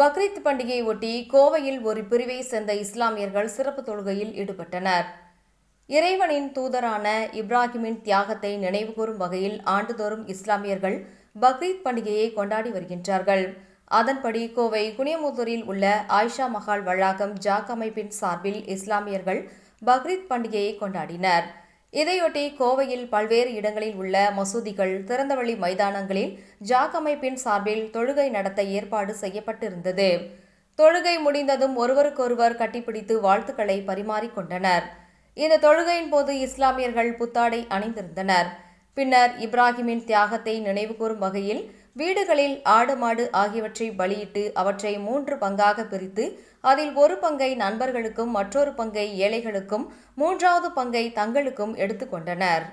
பக்ரீத் பண்டிகையை ஒட்டி கோவையில் ஒரு பிரிவை சேர்ந்த இஸ்லாமியர்கள் சிறப்பு தொழுகையில் ஈடுபட்டனர். இறைவனின் தூதரான இப்ராஹிமின் தியாகத்தை நினைவுகூரும் வகையில் ஆண்டுதோறும் இஸ்லாமியர்கள் பக்ரீத் பண்டிகையை கொண்டாடி வருகின்றார்கள். அதன்படி கோவை குனியமுத்தூரில் உள்ள ஆயிஷா மஹால் வளாகம் ஜாக் அமைப்பின் சார்பில் இஸ்லாமியர்கள் பக்ரீத் பண்டிகையை கொண்டாடினர். இதையொட்டி கோவையில் பல்வேறு இடங்களில் உள்ள மசூதிகள் திறந்தவெளி மைதானங்களில் ஜாக் அமைப்பின் சார்பில் தொழுகை நடத்த ஏற்பாடு செய்யப்பட்டிருந்தது. தொழுகை முடிந்ததும் ஒருவருக்கொருவர் கட்டிப்பிடித்து வாழ்த்துக்களை பரிமாறிக்கொண்டனர் இந்த தொழுகையின் போது இஸ்லாமியர்கள் புத்தாடை அணிந்திருந்தனர். பின்னர் இப்ராஹிமின் தியாகத்தை நினைவுகூரும் வகையில் வீடுகளில் ஆடு மாடு ஆகியவற்றை பலியிட்டு அவற்றை மூன்று பங்காக பிரித்து அதில் ஒரு பங்கை நண்பர்களுக்கும் மற்றொரு பங்கை ஏழைகளுக்கும் மூன்றாவது பங்கை தங்களுக்கும் எடுத்துக்கொண்டனர்